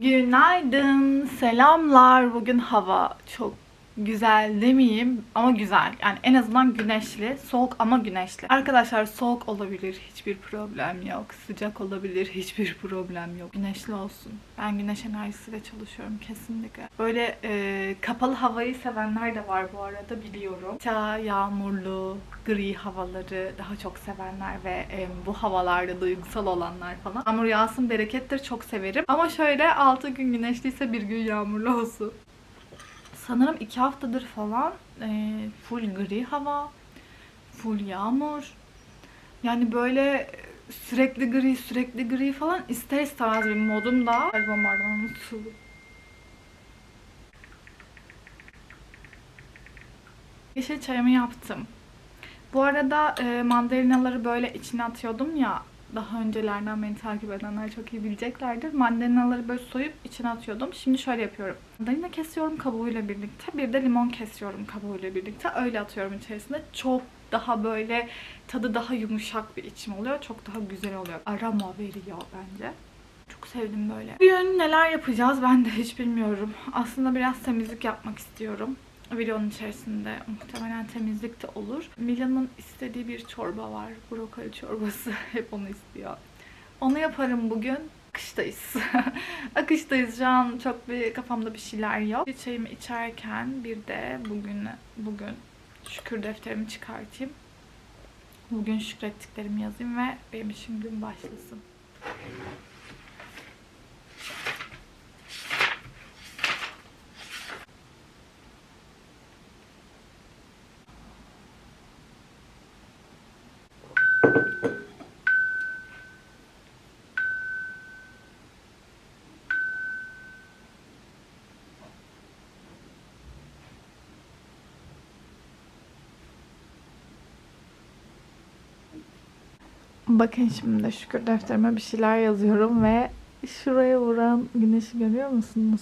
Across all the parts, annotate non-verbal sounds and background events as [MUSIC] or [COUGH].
Günaydın, selamlar. Bugün hava çok güzel demeyeyim ama güzel. Yani en azından güneşli, soğuk ama güneşli. Arkadaşlar soğuk olabilir, hiçbir problem yok. Sıcak olabilir, hiçbir problem yok. Güneşli olsun. Ben güneş enerjisiyle çalışıyorum kesinlikle. Böyle e, kapalı havayı sevenler de var bu arada biliyorum. Ta yağmurlu, gri havaları daha çok sevenler ve e, bu havalarda duygusal olanlar falan. Yağmur yağsın berekettir çok severim. Ama şöyle 6 gün güneşliyse bir gün yağmurlu olsun. Sanırım 2 haftadır falan e, full gri hava, full yağmur. Yani böyle sürekli gri sürekli gri falan ister istemez bir modum da. Ay bombardımanın su. Yeşil çayımı yaptım. Bu arada e, mandalinaları böyle içine atıyordum ya daha öncelerden beni takip edenler çok iyi bileceklerdir. Mandalinaları böyle soyup içine atıyordum. Şimdi şöyle yapıyorum. Mandalina kesiyorum kabuğuyla birlikte. Bir de limon kesiyorum kabuğuyla birlikte. Öyle atıyorum içerisine. Çok daha böyle tadı daha yumuşak bir içim oluyor. Çok daha güzel oluyor. Aroma veriyor bence. Çok sevdim böyle. Bugün neler yapacağız ben de hiç bilmiyorum. Aslında biraz temizlik yapmak istiyorum. Videonun içerisinde muhtemelen temizlik de olur. Mila'nın istediği bir çorba var. Brokoli çorbası. [LAUGHS] Hep onu istiyor. Onu yaparım bugün. Akıştayız. [LAUGHS] Akıştayız. Şu an çok bir kafamda bir şeyler yok. Bir çayımı içerken bir de bugün bugün şükür defterimi çıkartayım. Bugün şükrettiklerimi yazayım ve benim işim gün başlasın. Bakın şimdi şükür defterime bir şeyler yazıyorum ve şuraya vuran güneşi görüyor musunuz?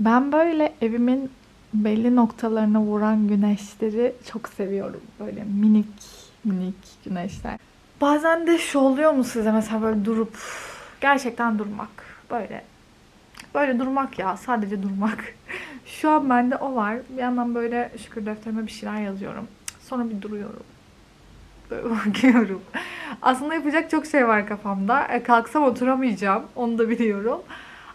Ben böyle evimin belli noktalarına vuran güneşleri çok seviyorum. Böyle minik minik güneşler. Bazen de şu oluyor mu size mesela böyle durup gerçekten durmak böyle böyle durmak ya sadece durmak. [LAUGHS] Şu an bende o var. Bir yandan böyle şükür defterime bir şeyler yazıyorum. Sonra bir duruyorum. Böyle [LAUGHS] bakıyorum. Aslında yapacak çok şey var kafamda. E, kalksam oturamayacağım. Onu da biliyorum.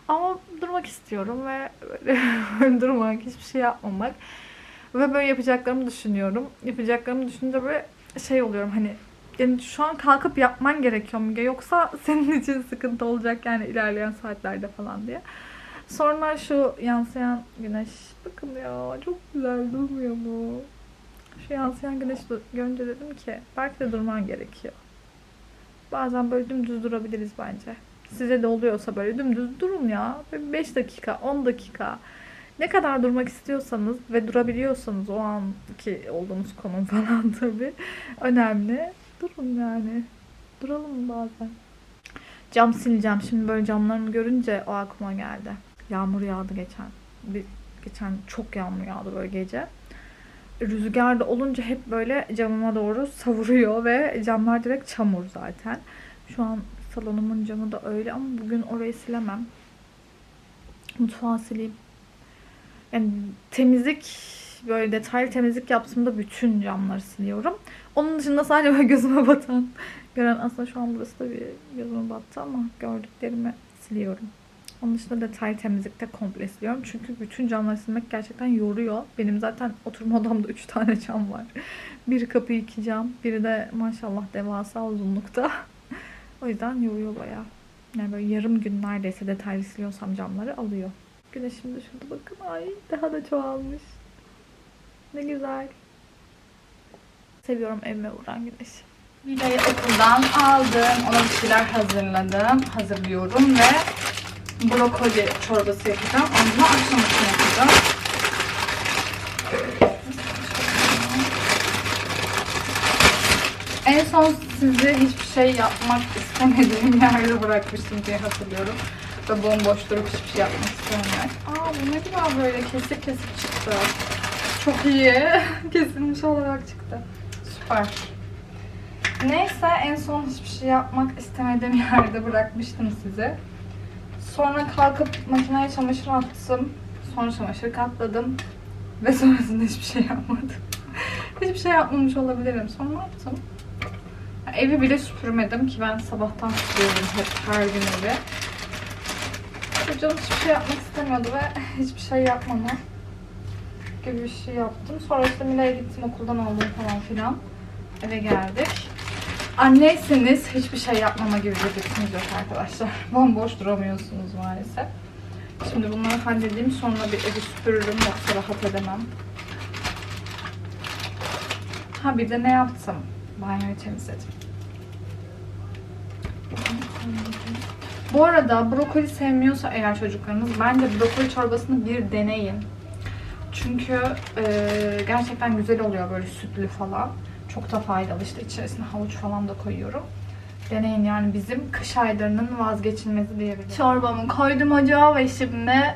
Ama durmak istiyorum ve böyle [LAUGHS] durmak, hiçbir şey yapmamak. Ve böyle yapacaklarımı düşünüyorum. Yapacaklarımı düşününce böyle şey oluyorum hani yani şu an kalkıp yapman gerekiyor mu? Yoksa [LAUGHS] senin için sıkıntı olacak yani ilerleyen saatlerde falan diye. Sonra şu yansıyan güneş bakın ya çok güzel durmuyor mu? Şu yansıyan güneşi görünce dedim ki belki de durman gerekiyor. Bazen böyle dümdüz durabiliriz bence. Size de oluyorsa böyle dümdüz durun ya. 5 dakika, 10 dakika. Ne kadar durmak istiyorsanız ve durabiliyorsanız o anki olduğunuz konum [LAUGHS] falan tabii önemli. Durun yani. Duralım bazen. Cam sileceğim. Şimdi böyle camlarımı görünce o aklıma geldi. Yağmur yağdı geçen. Bir, geçen çok yağmur yağdı böyle gece. Rüzgar da olunca hep böyle camıma doğru savuruyor ve camlar direkt çamur zaten. Şu an salonumun camı da öyle ama bugün orayı silemem. Mutfağı sileyim. Yani temizlik böyle detaylı temizlik yaptığımda bütün camları siliyorum. Onun dışında sadece böyle gözüme batan gören aslında şu an burası da bir gözüme battı ama gördüklerimi siliyorum. Onun dışında detaylı temizlikte komple siliyorum. Çünkü bütün camları silmek gerçekten yoruyor. Benim zaten oturma odamda 3 tane cam var. Bir kapı iki cam. Biri de maşallah devasa uzunlukta. o yüzden yoruyor bayağı. Yani böyle yarım gün neredeyse detaylı siliyorsam camları alıyor. Güneşim de şurada bakın. Ay daha da çoğalmış. Ne güzel. Seviyorum evime vuran güneşi. Mila'yı okuldan aldım. Ona bir şeyler hazırladım. Hazırlıyorum ve brokoli çorbası yapacağım. Onu da akşam için yapacağım. En son sizi hiçbir şey yapmak istemediğim [LAUGHS] yerde bırakmıştım diye hatırlıyorum. Ve bomboş durup hiçbir şey yapmak istemeyenler. Aa bu ne güzel böyle kesik kesik çıktı. Çok iyi. [LAUGHS] Kesilmiş olarak çıktı. Süper. Neyse en son hiçbir şey yapmak istemediğim [LAUGHS] yerde bırakmıştım sizi. Sonra kalkıp makineye çamaşır attım. Sonra çamaşır katladım. Ve [LAUGHS] sonrasında hiçbir şey yapmadım. hiçbir şey yapmamış olabilirim. Sonra ne yaptım? Ya Evi bile süpürmedim ki ben sabahtan süpürüyorum hep her gün evi. Çocuğum hiçbir şey yapmak istemiyordu ve hiçbir şey yapmama gibi bir şey yaptım. Sonra işte Mila'ya gittim okuldan aldım falan filan. Eve geldik. Anneyseniz hiçbir şey yapmama gibi bir lüksünüz yok arkadaşlar. [LAUGHS] Bomboş duramıyorsunuz maalesef. Şimdi bunları halledeyim sonra bir evi süpürürüm yoksa rahat edemem. Ha bir de ne yaptım? Banyoyu temizledim. Bu arada brokoli sevmiyorsa eğer çocuklarınız bence brokoli çorbasını bir deneyin. Çünkü e, gerçekten güzel oluyor böyle sütlü falan. Çok da faydalı işte içerisine havuç falan da koyuyorum. Deneyin yani bizim kış aylarının vazgeçilmezi diyebilirim. Çorbamı koydum ocağa ve şimdi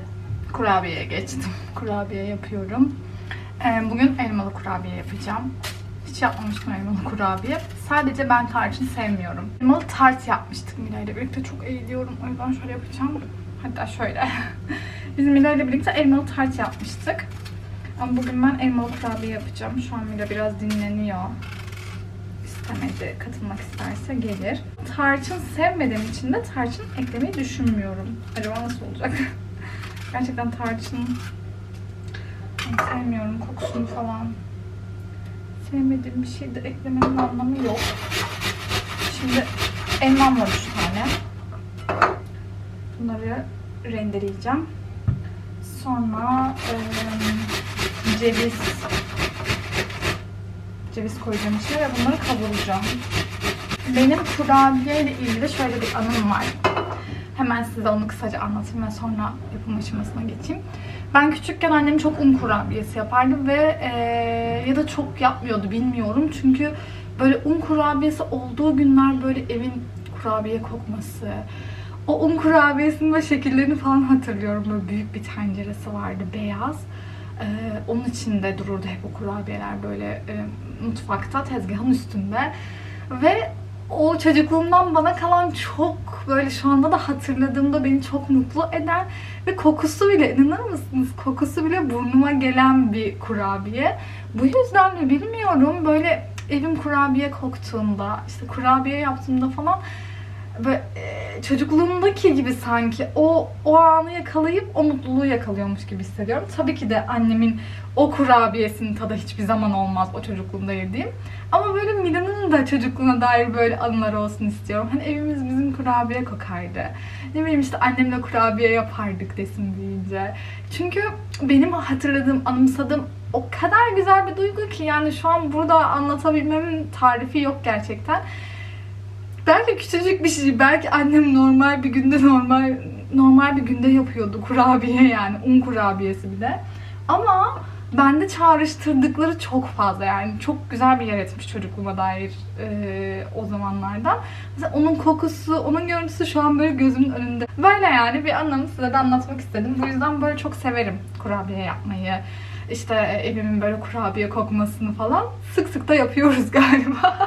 kurabiyeye geçtim. [LAUGHS] Kurabiye yapıyorum. E, bugün elmalı kurabiye yapacağım. Hiç yapmamıştım elmalı kurabiye. Sadece ben tarçın sevmiyorum. Elmalı tart yapmıştık Mila ile birlikte. Çok eğiliyorum. O yüzden şöyle yapacağım. Hatta şöyle. [LAUGHS] Biz Mila ile birlikte elmalı tart yapmıştık. Ama bugün ben elmalı kurabiye yapacağım. Şu an Mila biraz dinleniyor. İstemedi, katılmak isterse gelir. Tarçın sevmediğim için de tarçın eklemeyi düşünmüyorum. Acaba nasıl olacak? [LAUGHS] Gerçekten tarçın sevmiyorum kokusunu falan. Sevmediğim bir şey de eklemenin anlamı yok. Şimdi elmam var üç tane. Bunları rendeleyeceğim. Sonra eee, ceviz ceviz koyacağım içine ve bunları kavuracağım. Benim kurabiye ile ilgili şöyle bir anım var. Hemen size onu kısaca anlatayım ve sonra yapım aşamasına geçeyim. Ben küçükken annem çok un kurabiyesi yapardı ve eee, ya da çok yapmıyordu bilmiyorum. Çünkü böyle un kurabiyesi olduğu günler böyle evin kurabiye kokması, o un kurabiyesinin ve şekillerini falan hatırlıyorum. Böyle büyük bir tenceresi vardı beyaz. Ee, onun içinde dururdu hep o kurabiyeler böyle e, mutfakta tezgahın üstünde. Ve o çocukluğumdan bana kalan çok böyle şu anda da hatırladığımda beni çok mutlu eden ve kokusu bile inanır mısınız? Kokusu bile burnuma gelen bir kurabiye. Bu yüzden mi bilmiyorum böyle evim kurabiye koktuğunda işte kurabiye yaptığımda falan böyle e, çocukluğumdaki gibi sanki o o anı yakalayıp o mutluluğu yakalıyormuş gibi hissediyorum. Tabii ki de annemin o kurabiyesinin tadı hiçbir zaman olmaz o çocukluğumda yediğim. Ama böyle Mila'nın da çocukluğuna dair böyle anıları olsun istiyorum. Hani evimiz bizim kurabiye kokardı. Ne bileyim işte annemle kurabiye yapardık desin büyüyünce. Çünkü benim hatırladığım, anımsadığım o kadar güzel bir duygu ki yani şu an burada anlatabilmemin tarifi yok gerçekten. Belki küçücük bir şey. Belki annem normal bir günde normal normal bir günde yapıyordu kurabiye yani un kurabiyesi bir de. Ama bende çağrıştırdıkları çok fazla yani çok güzel bir yer etmiş çocukluğuma dair e, o zamanlardan. Mesela onun kokusu, onun görüntüsü şu an böyle gözümün önünde. Böyle yani bir anlamı size de anlatmak istedim. Bu yüzden böyle çok severim kurabiye yapmayı. İşte evimin böyle kurabiye kokmasını falan sık sık da yapıyoruz [LAUGHS] galiba.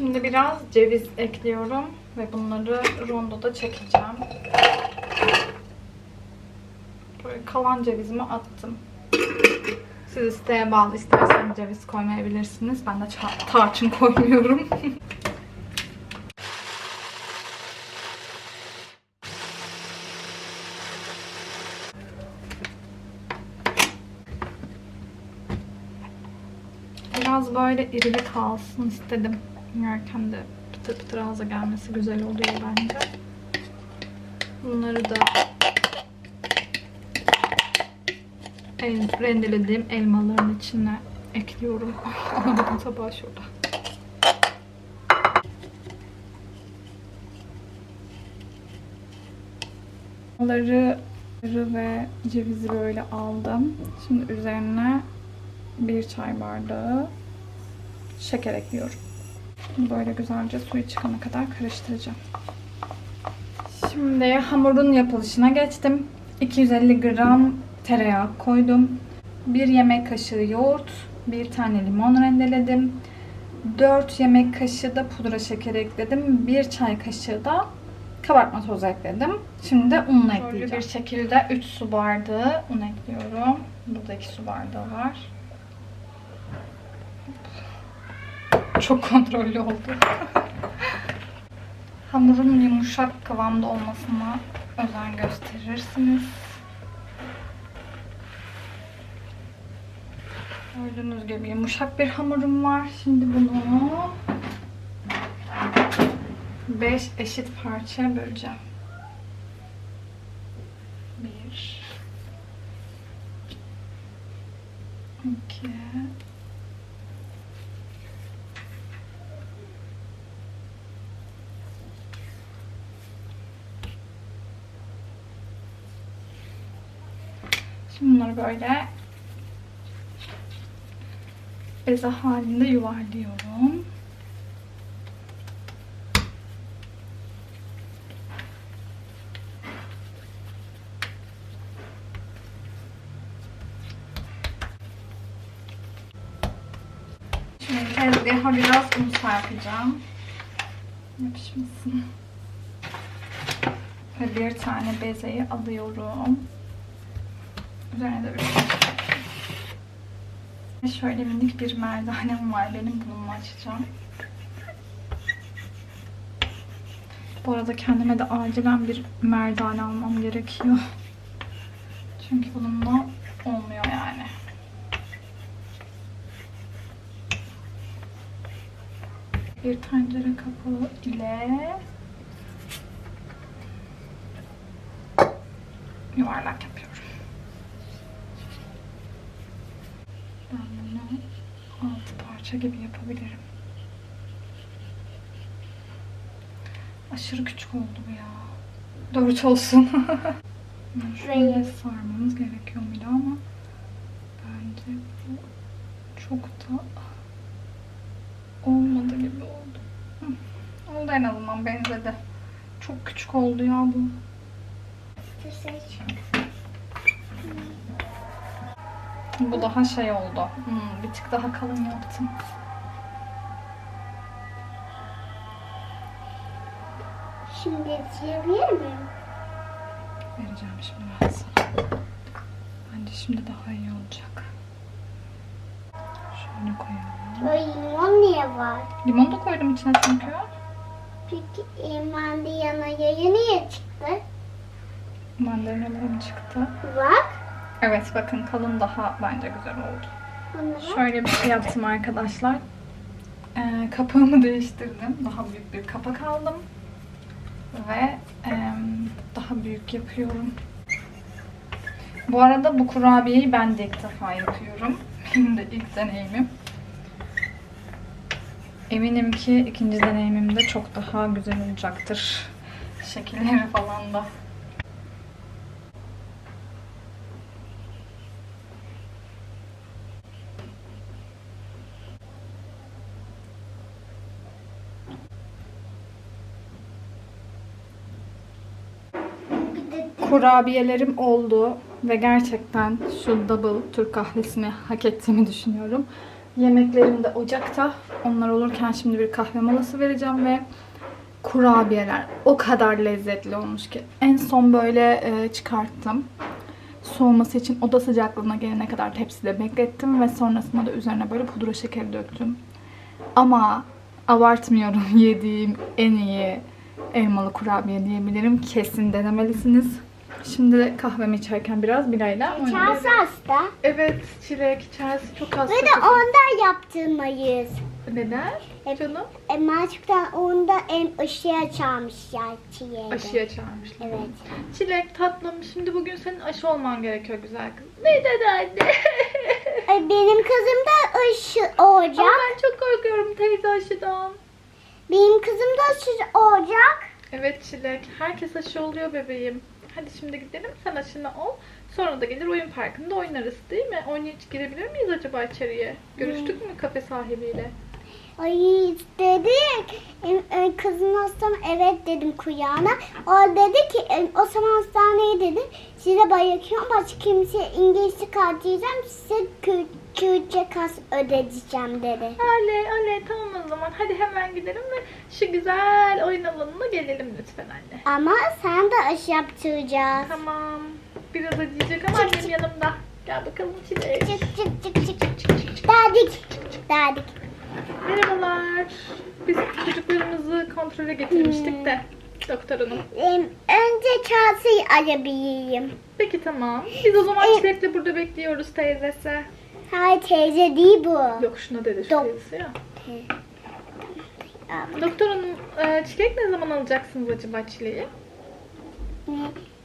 Şimdi biraz ceviz ekliyorum ve bunları rondoda çekeceğim. Böyle kalan cevizimi attım. Siz isteğe bağlı isterseniz ceviz koymayabilirsiniz. Ben de tarçın [LAUGHS] koymuyorum. Biraz böyle irili kalsın istedim. Yerken de pıtır pıtır ağza gelmesi güzel oluyor bence. Bunları da el, rendelediğim elmaların içine ekliyorum. [LAUGHS] Anladım tabağı şurada. Elmaları ve cevizi böyle aldım. Şimdi üzerine bir çay bardağı şeker ekliyorum. Bunu böyle güzelce suyu çıkana kadar karıştıracağım. Şimdi hamurun yapılışına geçtim. 250 gram tereyağı koydum. 1 yemek kaşığı yoğurt, Bir tane limon rendeledim. 4 yemek kaşığı da pudra şeker ekledim. 1 çay kaşığı da kabartma tozu ekledim. Şimdi de ununu ekleyeceğim. bir şekilde 3 su bardağı un ekliyorum. Burada 2 su bardağı var. Çok kontrollü oldu. Hamurun yumuşak kıvamda olmasına özen gösterirsiniz. Gördüğünüz gibi yumuşak bir hamurum var. Şimdi bunu 5 eşit parçaya böleceğim. 1 2 Şimdi bunları böyle beze halinde yuvarlıyorum. Şimdi tezgaha biraz un serpeceğim. Yapışmasın. Ve bir tane bezeyi alıyorum. Üzerine de bir ve Şöyle minik bir merdanem var. Benim bununla açacağım. Bu arada kendime de acilen bir merdane almam gerekiyor. Çünkü bununla olmuyor yani. Bir tencere kapağı ile yuvarlak yapıyorum. Ben bunu altı parça gibi yapabilirim. Aşırı küçük oldu bu ya. Dört olsun. [LAUGHS] Şöyle sarmamız gerekiyor muydu ama bence bu çok da olmadı gibi oldu. Oldu en azından benzedi. Çok küçük oldu ya bu. Bu daha şey oldu. Hmm, bir tık daha kalın yaptım. Şimdi yetişebilir miyim? Vereceğim şimdi ben sana. Bence şimdi daha iyi olacak. Şöyle koyalım. O limon niye var? Limon da koydum içine çünkü. Peki e, mandalina'ya niye çıktı? Mandalinalarım çıktı. Bak. Evet bakın kalın daha bence güzel oldu. Şöyle bir şey yaptım arkadaşlar. Ee, kapağımı değiştirdim. Daha büyük bir kapak aldım. Ve em, daha büyük yapıyorum. Bu arada bu kurabiyeyi ben de ilk defa yapıyorum. Benim de ilk deneyimim. Eminim ki ikinci deneyimimde çok daha güzel olacaktır. Şekilleri falan da. Kurabiyelerim oldu ve gerçekten şu double Türk kahvesini hak ettiğimi düşünüyorum. Yemeklerim de ocakta. Onlar olurken şimdi bir kahve molası vereceğim ve kurabiyeler o kadar lezzetli olmuş ki. En son böyle e, çıkarttım. Soğuması için oda sıcaklığına gelene kadar tepside beklettim ve sonrasında da üzerine böyle pudra şekeri döktüm. Ama abartmıyorum [LAUGHS] yediğim en iyi elmalı kurabiye diyebilirim. Kesin denemelisiniz. Şimdi de kahvemi içerken biraz birayla Çarşı hasta. Evet çilek, Chelsea çok hasta. Ve de ondan yaptırmayız. Neden? Hep- Canım. E, Maçıktan onda en ışığa çağırmışlar çiğe. Aşıya çağırmışlar. Evet. Çilek tatlım şimdi bugün senin aşı olman gerekiyor güzel kız. Neden anne? [LAUGHS] E, benim kızım da ışı olacak. Ama ben çok korkuyorum teyze aşıdan. Benim kızım da ışı olacak. Evet Çilek. Herkes aşı oluyor bebeğim. Hadi şimdi gidelim sen aşına ol. Sonra da gelir oyun parkında oynarız değil mi? Oynaya girebilir miyiz acaba içeriye? Görüştük hmm. mü kafe sahibiyle? Ay dedik. E, kızın hastam evet dedim kuyağına. O dedi ki o zaman hastaneye dedi. Size bayakıyorum başka kimse İngilizce kartlayacağım size kötü 2-3'e kas ödeyeceğim dedi. Oley oley tamam o zaman hadi hemen gidelim ve şu güzel oyun alanına gelelim lütfen anne. Ama sen de aşı yaptıracağız. Tamam. Biraz acıyacak ama Çık, annem çık. yanımda. Gel bakalım içine. Çık çık çık çık. Derdik. Derdik. Merhabalar. Biz çocuklarımızı kontrole getirmiştik Hmm. de doktor hanım. Em, önce kaseyi alabilirim. Peki tamam. Biz o zaman Çilek'le burada bekliyoruz teyzesi. Hayır teyze değil bu. Yok şuna dedi şu Dok- teyzesi ya. Aa, Doktor hanım e, Çilek ne zaman alacaksınız acaba Çilek'i?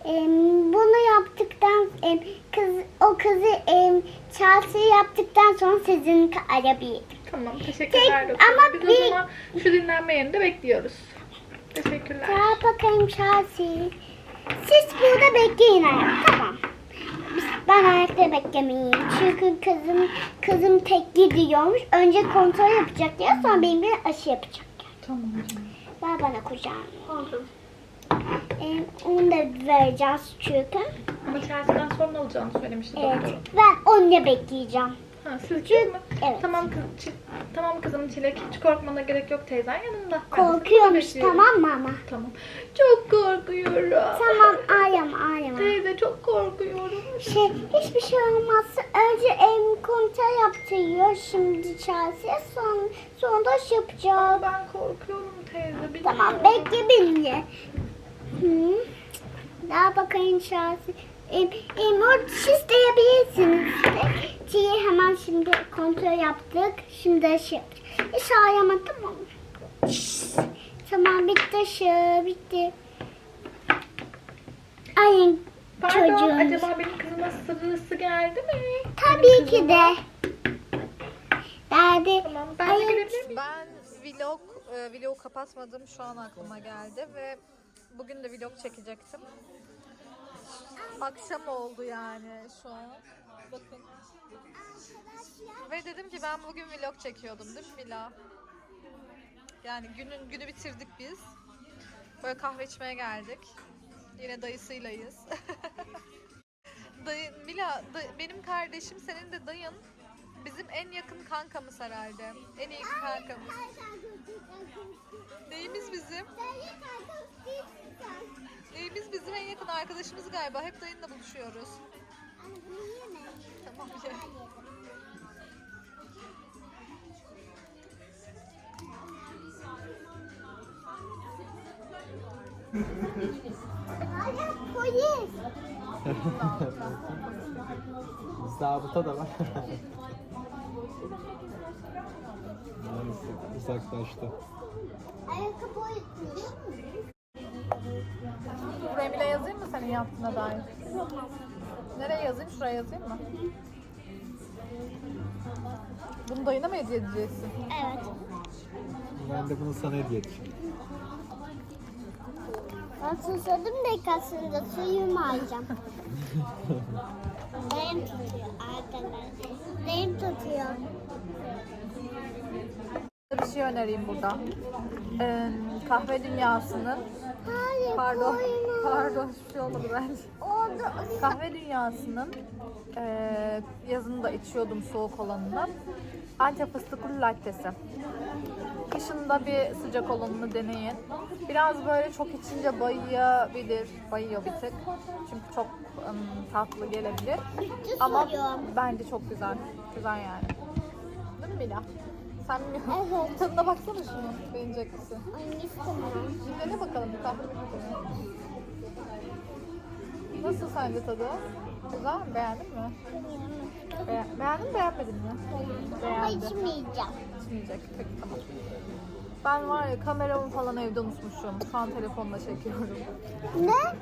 Em, bunu yaptıktan em, kız o kızı em, Chelsea yaptıktan sonra sizin arabilirim. Tamam teşekkürler Tek- doktor. ama Biz bir- o zaman şu dinlenme yerinde bekliyoruz. Teşekkürler. Gel bakayım Chelsea. Siz burada bekleyin ayakta. Tamam. Ben ayakta beklemeyeyim. Çünkü kızım kızım tek gidiyormuş. Önce kontrol yapacak ya sonra benim bir aşı yapacak. Tamam. Ver bana kucağını. Aldım. Em, onu da vereceğiz çünkü. Ama Chelsea'den sonra alacağını söylemişti Evet. doktor. Ben onunla bekleyeceğim. Ha, siz değil mi? Evet. Tamam kız, Çi- tamam kızım Çilek. Hiç korkmana gerek yok teyzen yanında. Korkuyormuş tamam mı ama? Tamam. Çok korkuyorum. Tamam ağlama ağlama. Teyze çok korkuyorum. Şey, hiçbir şey olmazsa önce em kontrol yaptırıyor şimdi Chelsea son sonra da şey yapacağız. Ama ben korkuyorum teyze. bilmiyorum. Tamam bekle beni. Hı. Daha bakayım Chelsea. Em, em, o isteyebilirsiniz. Çiğ hemen şimdi kontrol yaptık. Şimdi şey yapacağız. Hiç ağlama tamam mı? Tamam bitti şey bitti. Ay Pardon çocuğum. acaba benim kızıma sırrısı geldi mi? Tabii ki de. Derdi. Tamam ben de gelebilir miyim? Ben vlog, e, vlogu kapatmadım şu an aklıma geldi ve bugün de vlog çekecektim. Akşam oldu yani şu an. Bakın. Ve dedim ki ben bugün vlog çekiyordum değil mi Mila? Yani günün günü bitirdik biz. Böyle kahve içmeye geldik. Yine dayısıylayız. [LAUGHS] Dayı, Mila, da- benim kardeşim, senin de dayın bizim en yakın kankamız herhalde. En iyi kankamız. Neyimiz bizim? Neyimiz bizim en yakın arkadaşımız galiba. Hep dayınla buluşuyoruz. Tamam [LAUGHS] ya. Polis. [LAUGHS] Zabıta da var. Maalesef uzaklaştı. Ayakkabı uyutmuş. Buraya bile yazayım mı senin yaptığına dair? Nereye yazayım? Şuraya yazayım mı? Bunu dayına mı hediye edeceksin? Evet. Ben de bunu sana hediye edeceğim. Ben susadım da aslında suyumu alacağım. Benim tutuyor arkadaşlar. Benim tutuyor. Bir şey önereyim burada. Ee, kahve dünyasının Hayır Pardon. koyma. Pardon hiçbir şey olmadı bence. Orada Kahve dünyasının eee yazın da içiyordum soğuk olanını. Antep fıstıklı lattesi. Kışın da bir sıcak olanını deneyin. Biraz böyle çok içince bayıyabilir. Bayıyor bir tık. Çünkü çok ım, tatlı gelebilir. Ama bence çok güzel. Güzel yani. Değil mi Mila? Sen mi? Evet. [LAUGHS] Tadına baksana şunu. Beğenecek misin? Ay istemiyorum. Şimdi dene bakalım bir bakalım. Nasıl sence tadı? Güzel mi? Beğendin mi? Be beğendin mi beğenmedin mi? Ama Beğendim. içmeyeceğim. İçmeyecek. Peki tamam. Ben var ya kameramı falan evde unutmuşum. Şu an telefonla çekiyorum. Ne?